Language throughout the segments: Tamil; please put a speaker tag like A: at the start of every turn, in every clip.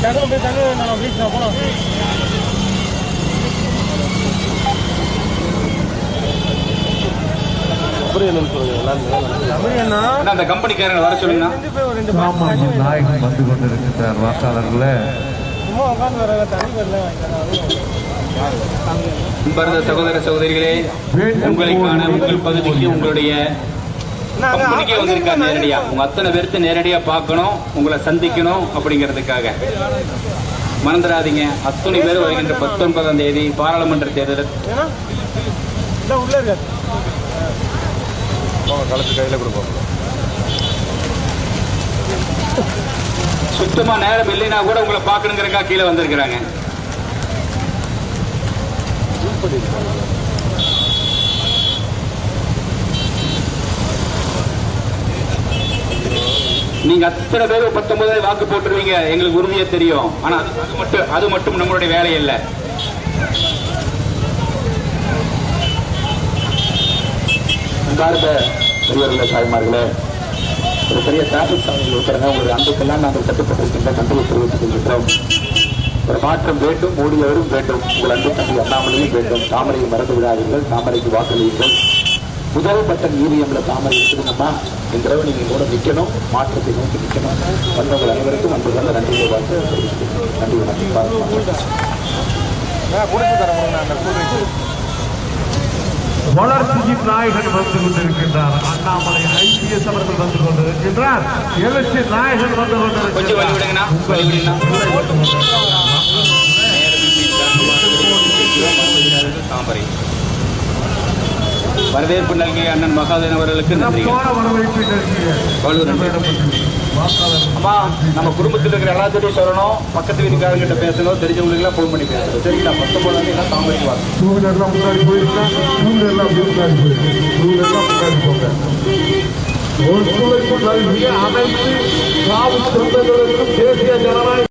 A: டக்குனு போய் நான் ப்ளீஸ் நான் போனோம்
B: அந்த கம்பெனிக்காரங்க வர சொல்லுங்க
C: நாயகன் வந்து கொண்டிருக்கின்றார் வாக்காளர்களே.
B: அன்பார்ந்த சகோதர சகோதரிகளே உங்களுக்கான உங்கள் பகுதிக்கு உங்களுடைய கம்பெனிக்கே வந்திருக்காரு நேரடியா. உங்க அத்தனை பேர்த்து நேரடியா பார்க்கணும் உங்களை சந்திக்கணும் அப்படிங்கிறதுக்காக. மறந்துடாதீங்க. அத்தனை பேர் வருகின்ற பத்தொன்பதாம் தேதி பாராளுமன்ற தேர்தல்.
A: இல்லை உள்ள இருக்காது
B: சுத்தமா நேரம் இல்லைன்னா கூட உங்களை பார்க்கணுங்கிறக்கா கீழே வந்திருக்கிறாங்க. நீங்க அத்தனை பேர் பத்தொன்பதாயிரம் வாக்கு போட்டுருவீங்க. எங்களுக்கு உறுதியா தெரியும். ஆனா அது மட்டும் அது மட்டும் நம்மளுடைய வேலை இல்லை. பாருங்க பெரியவர்களே தாய்மார்களே ஒரு பெரிய டிராபிக் சாலையில் இருக்கிறாங்க உங்களுடைய அன்புக்கெல்லாம் நாங்கள் கட்டுப்பட்டிருக்கின்ற நன்றியை தெரிவித்துக் கொள்கிறோம் ஒரு மாற்றம் வேண்டும் மூடியவரும் வேண்டும். உங்கள் அன்பு தம்பி அண்ணாமலையும் வேண்டும். தாமரையை மறந்து விடாதீர்கள். தாமரைக்கு வாக்களியுங்கள். முதல் பட்டன் இவிஎம்ல தாமரை இருக்குதுங்கம்மா இந்த தடவை நீங்க கூட நிக்கணும். மாற்றத்தை நோக்கி நிக்கணும். வந்தவங்கள் அனைவருக்கும் அன்புகள் நன்றியை வாழ்த்து தெரிவித்துக் நன்றி
C: வளர்ச்சி நாயகன் வந்து கொண்டிருக்கின்றார். அண்ணாமலை ஐபிஎஸ் அவர்கள் வந்து கொண்டிருக்கின்றார். எழுச்சி நாயகன் வந்து
B: கொஞ்சம் வரவேற்பு நல்கிய அண்ணன் மகாதேவன் அவர்களுக்கு நன்றி அம்மா நம்ம குடும்பத்தில் இருக்கிற எல்லாத்தையும் சொல்லணும். பக்கத்து வீட்டுக்காரங்கிட்ட பேசணும். தெரிஞ்சவங்களுக்குலாம் ஃபோன் பண்ணி பேசணும். சரிங்களா? பத்தொன்பதாம் தேதி எல்லாம் தாமரை வாங்க.
C: டூ வீலர்லாம் முன்னாடி போயிருக்கா டூ வீலர்லாம் முன்னாடி போயிருக்கு டூ வீலர்லாம் முன்னாடி போங்க. சொந்தங்களுக்கும் தேசிய ஜனநாயக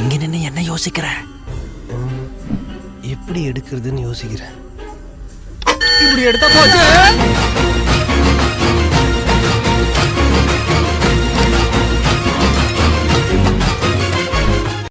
D: இங்க நின்று என்ன யோசிக்கிற? எப்படி எடுக்கிறதுன்னு யோசிக்கிறேன். இப்படி எடுத்தா போச்சு.